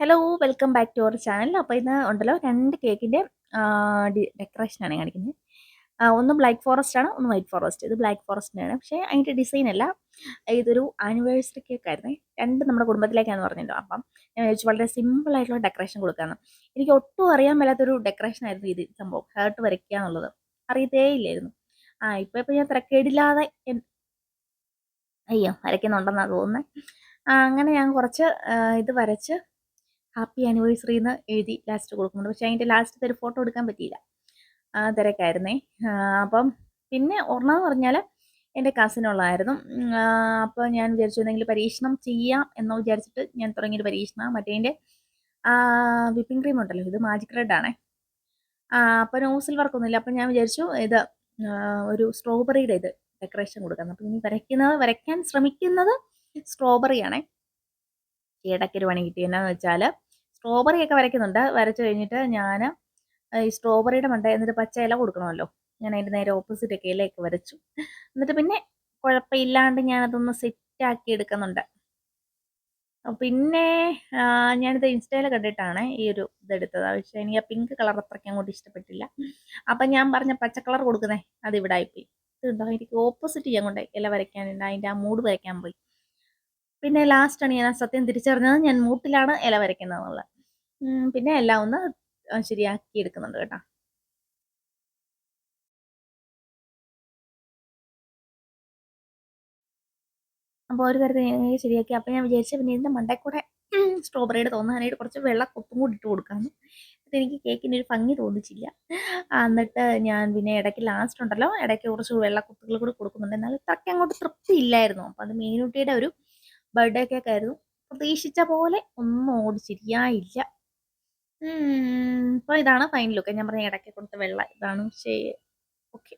Hello welcome back to our channel അപ്പോൾ ഇന്ന് ഉണ്ടല്ലോ രണ്ട് കേക്കിന്റെ ഡെക്കറേഷനാണ് കാണിക്കുന്നത്. ഒന്ന് ബ്ലാക്ക് ഫോറസ്റ്റ് ആണ് ഒന്ന് വൈറ്റ് ഫോറസ്റ്റ് ഇത് ബ്ലാക്ക് ഫോറസ്റ്റിനാണ് പക്ഷേ അതിന്റെ ഡിസൈൻ അല്ല. ഇതൊരു ആനിവേഴ്സറി കേക്ക് ആയിരുന്നേ. രണ്ട് നമ്മുടെ കുടുംബത്തിലേക്കാന്ന് പറഞ്ഞല്ലോ അപ്പം ഞാൻ വിചാരിച്ചു വളരെ സിമ്പിൾ ആയിട്ടുള്ള ഡെക്കറേഷൻ കൊടുക്കാമെന്ന് എനിക്ക് ഒട്ടും അറിയാൻ മേലാത്തൊരു ഡെക്കറേഷൻ ആയിരുന്നു ഇത് സംഭവം. ഹേർട്ട് വരയ്ക്കുക എന്നുള്ളത് അറിയത്തേ ഇല്ലായിരുന്നു ആ ഇപ്പം ഇപ്പം ഞാൻ തിരക്കേടില്ലാതെ അയ്യോ വരയ്ക്കുന്നുണ്ടെന്നാണ് തോന്നുന്നത് അങ്ങനെ ഞാൻ കുറച്ച് ഇത് വരച്ച് ഹാപ്പി ആനിവേഴ്സറി എന്ന് എഴുതി ലാസ്റ്റ് കൊടുക്കുന്നുണ്ട്. പക്ഷേ അതിന്റെ ലാസ്റ്റ് ഒരു ഫോട്ടോ എടുക്കാൻ പറ്റിയില്ല. തിരക്കായിരുന്നേ. അപ്പം പിന്നെ ഒരെണ്ണമെന്ന് പറഞ്ഞാൽ എന്റെ കസിനുള്ളതായിരുന്നു അപ്പോൾ ഞാൻ വിചാരിച്ചു എന്തെങ്കിലും പരീക്ഷണം ചെയ്യാം എന്ന് വിചാരിച്ചിട്ട് ഞാൻ തുടങ്ങിയൊരു പരീക്ഷണം. മറ്റേതിന്റെ വിപ്പിംഗ് ക്രീം ഉണ്ടല്ലോ. ഇത് മാജിക് റെഡ് ആണേ. അപ്പോൾ നോസിൽ വർക്കൊന്നുമില്ല. അപ്പം ഞാൻ വിചാരിച്ചു ഇത് ഒരു സ്ട്രോബെറിയുടെ ഇത് ഡെക്കറേഷൻ കൊടുക്കാം അപ്പം ഇനി വരയ്ക്കുന്നത് വരയ്ക്കാൻ ശ്രമിക്കുന്നത് സ്ട്രോബെറിയാണേ ഇടയ്ക്കൊരു പണി കിട്ടിയെന്നു വെച്ചാൽ സ്ട്രോബെറി ഒക്കെ വരയ്ക്കുന്നുണ്ട്. വരച്ചു കഴിഞ്ഞിട്ട് ഞാൻ ഈ സ്ട്രോബെറിയുടെ മണ്ട എന്നിട്ട് പച്ച ഇല കൊടുക്കണമല്ലോ. ഞാൻ അതിന്റെ നേരെ ഓപ്പോസിറ്റ് ഒക്കെ ഇലയൊക്കെ വരച്ചു. എന്നിട്ട് പിന്നെ കുഴപ്പമില്ലാണ്ട് ഞാനതൊന്ന് സെറ്റാക്കി എടുക്കുന്നുണ്ട്. പിന്നെ ഞാനിത് ഇൻസ്റ്റയിൽ കണ്ടിട്ടാണ് ഈ ഒരു ഇതെടുത്തത് പക്ഷേ എനിക്ക് ആ പിങ്ക് കളർ അത്രയ്ക്ക് അങ്ങോട്ട് ഇഷ്ടപ്പെട്ടില്ല. അപ്പം ഞാൻ പറഞ്ഞ പച്ച കളർ കൊടുക്കുന്നേ അത് ഇവിടെ ആയിപ്പോയി. ഇതുണ്ടോ എനിക്ക് ഓപ്പോസിറ്റ് ചെയ്യാൻ കൊണ്ട് ഇല വരയ്ക്കാനുണ്ട്. അതിന്റെ ആ മൂഡ് വരയ്ക്കാൻ പോയി. പിന്നെ ലാസ്റ്റാണ് ഞാൻ ആ സത്യം തിരിച്ചറിഞ്ഞത് ഞാൻ മൂട്ടിലാണ് ഇല വരയ്ക്കുന്നത് എന്നുള്ളത് ഉം, പിന്നെ എല്ലാം ഒന്ന് ശരിയാക്കി എടുക്കുന്നുണ്ട് കേട്ടോ. അപ്പോൾ ഒരു തരത്തിൽ ശരിയാക്കി. അപ്പോൾ ഞാൻ വിചാരിച്ചു പിന്നെ ഇതിന്റെ മണ്ടേ കൂടെ സ്ട്രോബെറിയുടെ തോന്നാനായിട്ട് കുറച്ച് വെള്ള കുത്തും കൂടി ഇട്ട് കൊടുക്കാമെന്ന് എന്നിട്ട് എനിക്ക് കേക്കിന് ഒരു ഭംഗി തോന്നിച്ചില്ല. എന്നിട്ട് ഞാൻ പിന്നെ ഇടയ്ക്ക് ലാസ്റ്റ് ഉണ്ടല്ലോ ഇടയ്ക്ക് കുറച്ച് വെള്ള കുത്തുകൾ കൂടി കൊടുക്കുന്നുണ്ട്. എന്നാൽ ഇത്രയ്ക്ക് അങ്ങോട്ട് തൃപ്തി ഇല്ലായിരുന്നു. അപ്പോൾ അത് മീനുട്ടിയുടെ ഒരു ബർത്ത്ഡേ കേക്ക് ആയിരുന്നു. പ്രതീക്ഷിച്ച പോലെ ഒന്നും ഓടി ശരിയായില്ല. ഇതാണ് ഫൈൻ ലുക്ക് ഞാൻ പറഞ്ഞ ഇടയ്ക്ക് കൊടുത്ത വെള്ള ഇതാണ്. ഷേ ഓക്കെ